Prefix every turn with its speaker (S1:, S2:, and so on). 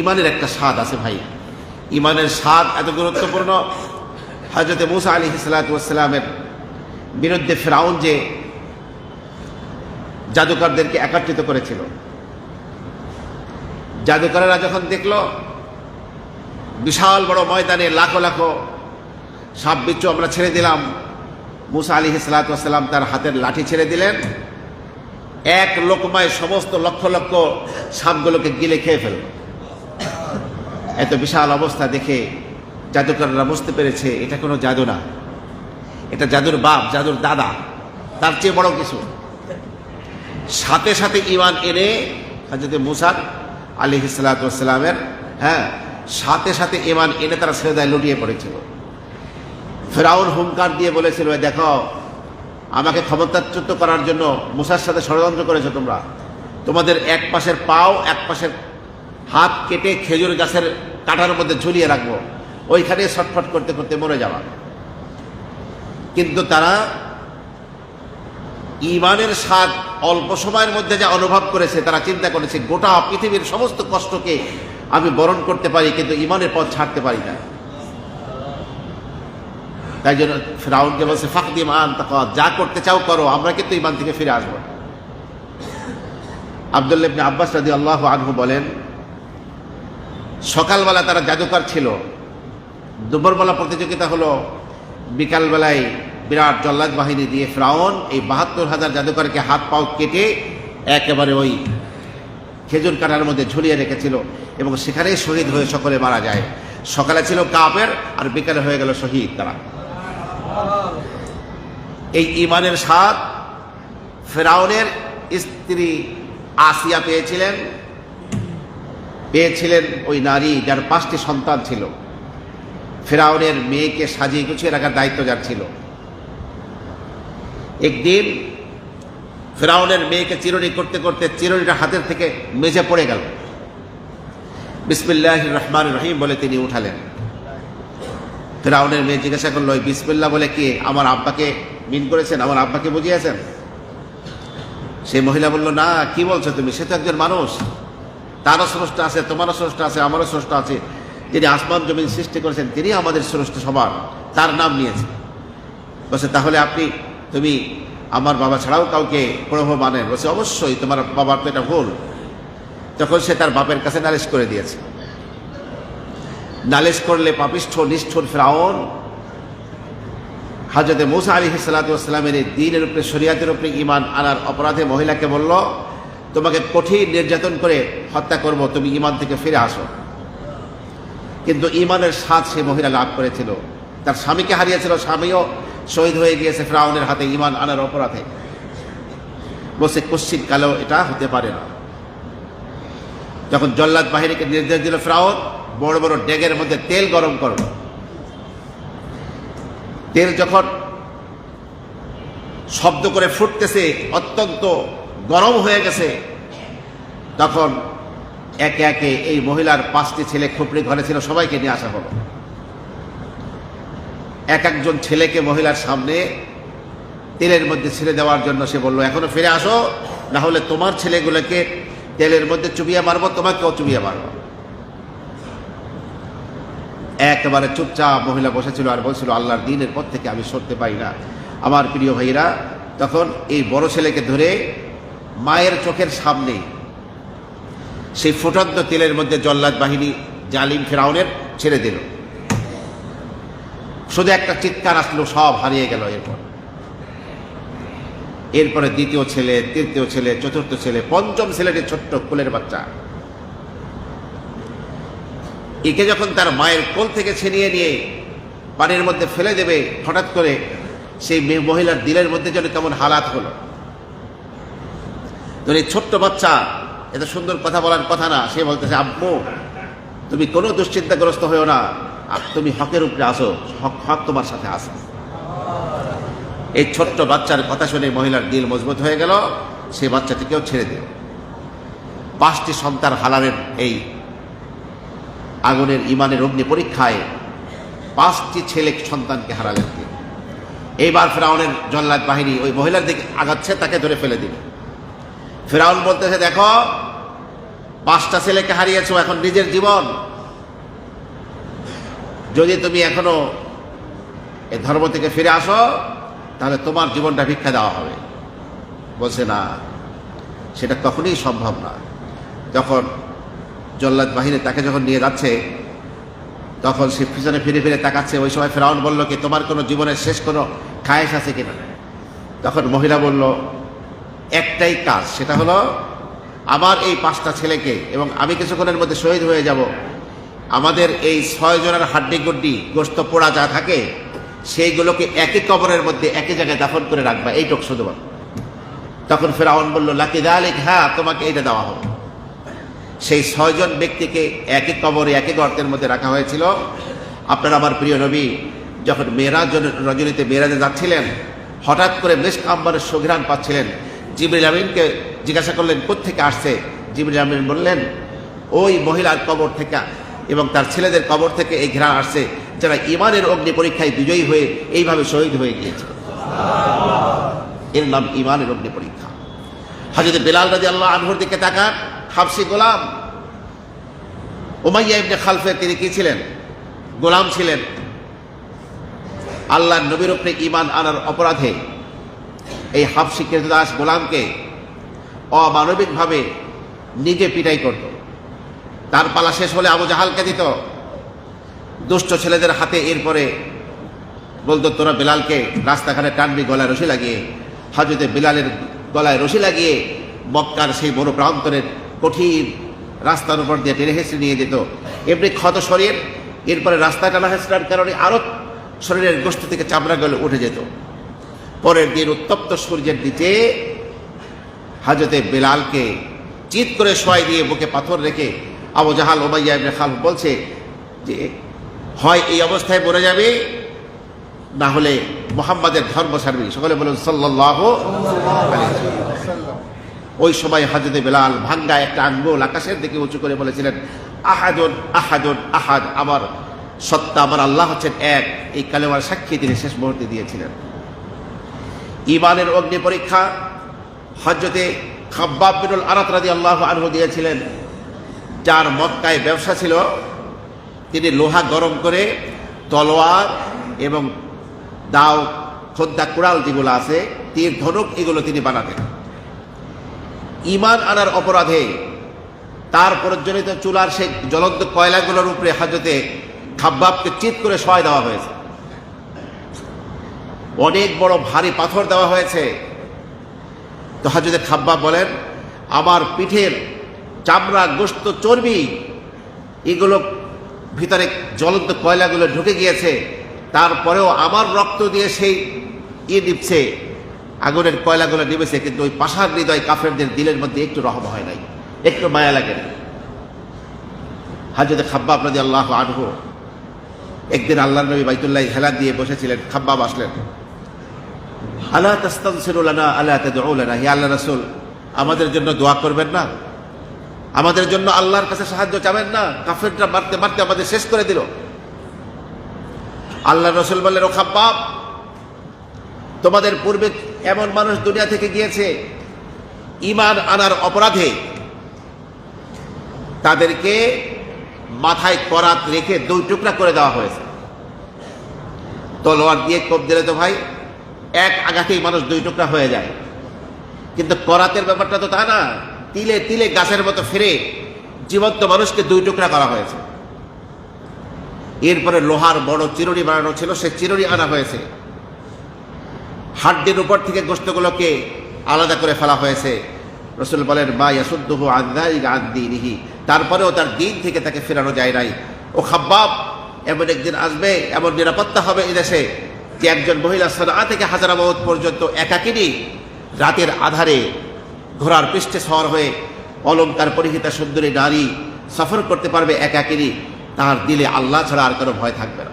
S1: ইমানের একটা স্বাদ আছে ভাই। ইমানের স্বাদ এত গুরুত্বপূর্ণ। হজরত মুসা আলী হিসালাতামের বিরুদ্ধে ফেরাউন যে জাদুকরদেরকে একত্রিত করেছিল, জাদুকরেরা যখন দেখল, বিশাল বড় ময়দানে লাখো লাখো সাপ বিচ্ছু আমরা ছেড়ে দিলাম, মুসা আলী হিসালাতাম তার হাতের লাঠি ছেড়ে দিলেন। এক লোকমায় সমস্ত লক্ষ লক্ষ সাপগুলোকে গিলে খেয়ে ফেলল। এত বিশাল অবস্থা দেখে জাদুকররা বুঝতে পেরেছে এটা কোনো জাদু না। এটা জাদুর বাপ, জাদুর দাদা, তার চেয়ে বড় কিছু। সাথে সাথে ইমান এনে হাজরত মুসার আলী হিসালাতামের হ্যাঁ সাথে সাথে ইমান এনে তারা সেদায় লুটিয়ে পড়েছিল। ফেরাউন হুঙ্কার দিয়ে বলেছিল দেখো, আমাকে ক্ষমতাচ্যুত করার জন্য মুসার সাথে ষড়যন্ত্র করেছ তোমরা। তোমাদের এক পাশের পাও, এক পাশের হাত কেটে খেজুর গাছের কাঁটার মধ্যে ঝুলিয়ে রাখব। ওইখানে ছটফট করতে করতে মরে যাওয়া কিন্তু তারা ইমানের স্বাদ অল্প সময়ের মধ্যে যা অনুভব করেছে, তারা চিন্তা করেছে, গোটা পৃথিবীর সমস্ত কষ্টকে আমি বরণ করতে পারি, কিন্তু ইমানের পথ ছাড়তে পারি না। তাই জন্য ফেরাউনকে বলছে ফাঁকদি মান যা করতে চাও করো, আমরা কিন্তু ইমান থেকে ফিরে আসব। না। আবদুল্লাহ আব্বাস রাদি আল্লাহ আনহু বলেন সকালবেলা তারা জাদুকর ছিল। দুপুরবেলা প্রতিযোগিতা হলো। বিকালবেলায় বিরাট জল্লাদ বাহিনী দিয়ে ফ্রাউন এই বাহাত্তর হাজার জাদুকরকে হাত পাও কেটে একেবারে ওই খেজুর কাটার মধ্যে ঝুলিয়ে রেখেছিল এবং সেখানেই শহীদ হয়ে সকলে মারা যায়। সকালে ছিল কাপের আর বিকালে হয়ে গেল শহীদ তারা। এই ইমানের স্বাদ ফেরাউনের স্ত্রী আসিয়া পেয়েছিলেন। পেয়েছিলেন ওই নারী যার পাঁচটি সন্তান ছিল। ফেরাউনের মেয়েকে সাজিয়ে গুছিয়ে রাখার দায়িত্ব যার ছিল। একদিন ফেরাউনের মেয়েকে চিরুনি করতে করতে চিরুনিটা হাতের থেকে মেঝে পড়ে গেল। বিসমিল্লাহ রহমান রহিম বলে তিনি উঠালেন। ফেরাউনের মেয়ে জিজ্ঞাসা করল, "ওই বিসমিল্লাহ বলে কি আমার আব্বাকে মিন করেছেন? আমার আব্বাকে বুঝিয়েছেন? সেই মহিলা বলল, না, কি বলছো তুমি? সে তো একজন মানুষ। তারও স্রষ্টা আছে, তোমারও স্রষ্টা আছে, আমারও স্রষ্টা আছে। যিনি আসমান, জমিন সৃষ্টি করেছেন তিনি আমাদের স্রষ্টা সবার। তার নাম নিয়েছে। বলছে, তাহলে আপনি, তুমি আমার বাবা ছাড়াও কাউকে প্রভু মানেন বলছে, অবশ্যই, তোমার বাবার তো এটা ভুল। তখন সে তার বাপের কাছে নালিশ করে দিয়েছে। নালিশ করলে পাপিষ্ঠ, নিষ্ঠুর ফেরাউন হাজরতে মুসা আলী সালাতামের দিনের উপরে, শরিয়াতের উপরে ইমান আনার অপরাধে মহিলাকে বলল তোমাকে কঠিন নির্যাতন করে হত্যা করব, তুমি ইমান থেকে ফিরে আসো। কিন্তু ইমানের স্বাদ সে মহিলা লাভ করেছিল। তার স্বামীকে হারিয়েছিল, স্বামীও শহীদ হয়ে গিয়েছে ফ্রাউনের হাতে ইমান আনার অপরাধে। বসে কুশ্চিত কালেও এটা হতে পারে না। যখন জল্লাদ বাহিনীকে নির্দেশ দিল, ফ্রাউন, বড় বড় ডেগের মধ্যে তেল গরম করো। তেল যখন শব্দ করে ফুটতেছে, অত্যন্ত গরম হয়ে গেছে। তখন একে একে এই মহিলার পাঁচটি ছেলে খুপড়ি ঘরে ছিল, সবাইকে নিয়ে আসা হলো। এক একজন ছেলেকে মহিলার সামনে তেলের মধ্যে ছেড়ে দেওয়ার জন্য সে বলল, এখনও ফিরে আসো, না হলে তোমার ছেলেগুলোকে তেলের মধ্যে চুবিয়ে মারবো, তোমাকেও চুবিয়ে মারবো। একেবারে চুপচাপ মহিলা বসেছিল আর বলছিল, আল্লাহর দিনের পর থেকে আমি সরতে পারি না। আমার প্রিয় ভাইরা তখন এই বড় ছেলেকে ধরে মায়ের চোখের সামনে সেই ফুটন্ত তেলের মধ্যে জল্লাদ বাহিনী জালিম ফেরাউনের ছেড়ে দিল। শুধু একটা চিৎকার আসলো, সব হারিয়ে গেল এরপর। এরপরে দ্বিতীয় ছেলে, তৃতীয় ছেলে, চতুর্থ ছেলে, পঞ্চম ছেলেটি ছোট্ট কোলের বাচ্চা। একে যখন তার মায়ের কোল থেকে ছিনিয়ে নিয়ে পানির মধ্যে ফেলে দেবে, হঠাৎ করে সেই মহিলার দিলের মধ্যে যেন কেমন হালাত হলো। এই ছোট্ট বাচ্চা, এত সুন্দর কথা বলার কথা না, সে বলতেছে, আব্বু, তুমি কোনো দুশ্চিন্তাগ্রস্ত হয়েও না, আর তুমি হকের উপরে আসো, হক হক তোমার সাথে আসো এই ছোট্ট বাচ্চার কথা শুনে মহিলার দিল মজবুত হয়ে গেল, সে বাচ্চাটিকেও ছেড়ে দিল। পাঁচটি সন্তান হালারের এই আগুনের ইমানের অগ্নি পরীক্ষায় পাঁচটি ছেলে সন্তানকে হারালেন এইবার ফেরাউনের জল্লাদ বাহিনী ওই মহিলার দিকে আগাচ্ছে, তাকে ধরে ফেলে দিল। ফেরাউন বলতেছে, দেখো, পাঁচটা ছেলেকে হারিয়েছো এখন নিজের জীবন। যদি তুমি এখনও এ ধর্ম থেকে ফিরে আসো, তাহলে তোমার জীবনটা ভিক্ষা দেওয়া হবে। বলছে, না, সেটা কখনোই সম্ভব না। যখন জল্লাদ বাহিনী তাকে যখন নিয়ে যাচ্ছে, তখন সে পিছনে ফিরে ফিরে তাকাচ্ছে। ওই সময় ফেরাউন বলল কি, তোমার কোনো জীবনের শেষ কোনো খায়েশ আছে কিনা? তখন মহিলা বলল একটাই কাজ, সেটা হলো আমার এই পাঁচটা ছেলেকে এবং আমি কিছুক্ষণের মধ্যে শহীদ হয়ে যাব। আমাদের এই ছয় জনের হাড্ডি গুড্ডি গোস্ত পোড়া যা থাকে, সেইগুলোকে একই কবরের মধ্যে একই জায়গায় দাফন করে রাখবা, এইটুক শুধুমাত্র। তখন ফের ফেরাউন বলল, লাকি দালিক হ্যাঁ তোমাকে এটা দেওয়া হবে। সেই ছয়জন ব্যক্তিকে একই কবরে একই গর্তের মধ্যে রাখা হয়েছিল। আপনার আমার প্রিয় নবী, যখন মেয়েরাজ রজনীতে মেয়েরাজে যাচ্ছিলেন, হঠাৎ করে বেশ আম্বারের সুঘ্রাণ পাচ্ছিলেন। জিবরিল আমিনকে জিজ্ঞাসা করলেন, কোত্থেকে আসছে? জিবরিল আমিন বললেন, ওই মহিলার কবর থেকে এবং তার ছেলেদের কবর থেকে এই ঘেরা আসছে, যারা ইমানের অগ্নি পরীক্ষায় বিজয়ী হয়ে এইভাবে শহীদ হয়ে গিয়েছে। এর নাম ইমানের অগ্নি পরীক্ষা। হাজরত বেলাল রাজি আল্লাহ আনহুর দিকে তাকান, হাফসি গোলাম ওমাইয়া ইবনে খালফে তিনি কি ছিলেন? গোলাম ছিলেন। আল্লাহ নবীর ইমান আনার অপরাধে এই হাফসি দাস গোলামকে অমানবিকভাবে নিজে পিটাই করত। তার পালা শেষ হলে আবু জাহালকে দিত। দুষ্ট ছেলেদের হাতে এরপরে বলতো, তোরা বেলালকে রাস্তাঘাটে টানবি, গলায় রশি লাগিয়ে। হাজতে বেলালের গলায় রশি লাগিয়ে মক্কার সেই বড় প্রান্তরের কঠিন রাস্তার উপর দিয়ে টেনে হেসড়ে নিয়ে যেত। এমনি ক্ষত শরীর, এরপরে রাস্তা টানা হেসড়ার কারণে আরও শরীরের গোষ্ঠ থেকে চামড়া গলে উঠে যেত। পরের দিন উত্তপ্ত সূর্যের নিচে হাজতে বেলালকে চিৎ করে শোয়াই দিয়ে বুকে পাথর রেখে আবু জাহাল ওমাইয়া ইবনে খালফ বলছে যে, হয় এই অবস্থায় মরে যাবে, না হলে মোহাম্মদের ধর্ম ছাড়বি। সকলে বলুন সাল্লাহ ওই সময় হাজতে বেলাল ভাঙ্গা একটা আঙ্গুল আকাশের দিকে উঁচু করে বলেছিলেন, আহাদুন আহাদুন, আহাদ, আমার সত্তা, আমার আল্লাহ হচ্ছেন এক। এই কালেমার সাক্ষী তিনি শেষ মুহূর্তে দিয়েছিলেন। ইমানের অগ্নি পরীক্ষা হজরতে খাব্বাব বিনুল আরাত রাদি আল্লাহ আনহু দিয়েছিলেন, যার মক্কায় ব্যবসা ছিল। তিনি লোহা গরম করে তলোয়ার এবং দাও, খোদ্দা, কুড়াল যেগুলো আছে, তীর, ধনুক, এগুলো তিনি বানাতেন। ইমান আনার অপরাধে তার প্রজ্বলিত চুলার সেই জ্বলন্ত কয়লাগুলোর উপরে হাজতে খাব্বাবকে চিত করে সয় দেওয়া হয়েছে। অনেক বড় ভারী পাথর দেওয়া হয়েছে। তো হাজতে খাব্বা বলেন, আমার পিঠের চামড়া গোস্ত চর্বি, এগুলো ভিতরে জ্বলন্ত কয়লাগুলো ঢুকে গিয়েছে। তারপরেও আমার রক্ত দিয়ে সেই ই নিপছে, আগুনের কয়লাগুলো নিবেছে কিন্তু ওই পাশার হৃদয় কাফেরদের দিলের মধ্যে একটু রহম হয় নাই, একটু মায়া লাগে না হাজরত খাব্বাব রাজি আল্লাহ আনহু একদিন আল্লাহ নবী বাইতুল্লাহ হেলা দিয়ে বসেছিলেন খাব্বাব আসলেন আল্লাহ তাস্তানসিরুলানা আল্লাহ তাদউলানা হে আল্লাহ রাসূল, আমাদের জন্য দোয়া করবেন না। আমাদের জন্য আল্লাহর কাছে সাহায্য চাবেন না। কাফেরটা মারতে মারতে আমাদের শেষ করে দিল। আল্লাহ রসুল বললেন, ও খাব্বাব, তোমাদের পূর্বে এমন মানুষ দুনিয়া থেকে গিয়েছে ইমান আনার অপরাধে তাদেরকে মাথায় করাত রেখে দুই টুকরা করে দেওয়া হয়েছে। তলোয়ার দিয়ে কোপ দিলে তো ভাই এক আঘাতেই মানুষ দুই টুকরা হয়ে যায়। কিন্তু করাতের ব্যাপারটা তো তা না। তিলে তিলে গাছের মতো ফিরে জীবন্ত মানুষকে দুই টুকরা করা হয়েছে। এরপরে লোহার বড় চিরুনি বানানো ছিল, সে চিরুনি আনা হয়েছে। হাড্ডির উপর থেকে গোস্তগুলোকে আলাদা করে ফেলা হয়েছে। রসুল বলেন বা ইয়াসুদ্দুহ আন্দাই আন্দিনিহি তারপরেও তার দিন থেকে তাকে ফেরানো যায় নাই। ও খাব্বাব, এমন একদিন আসবে, এমন নিরাপত্তা হবে এদেশে। যে একজন মহিলা সাদা থেকে হাজারাবাদ পর্যন্ত একাকিনী রাতের আধারে ঘোড়ার পৃষ্ঠে সওয়ার হয়ে অলঙ্কার পরিহিতা সুন্দরী নারী সফর করতে পারবে একাকিনী তার দিলে আল্লাহ ছাড়া আর কারও ভয় থাকবে না।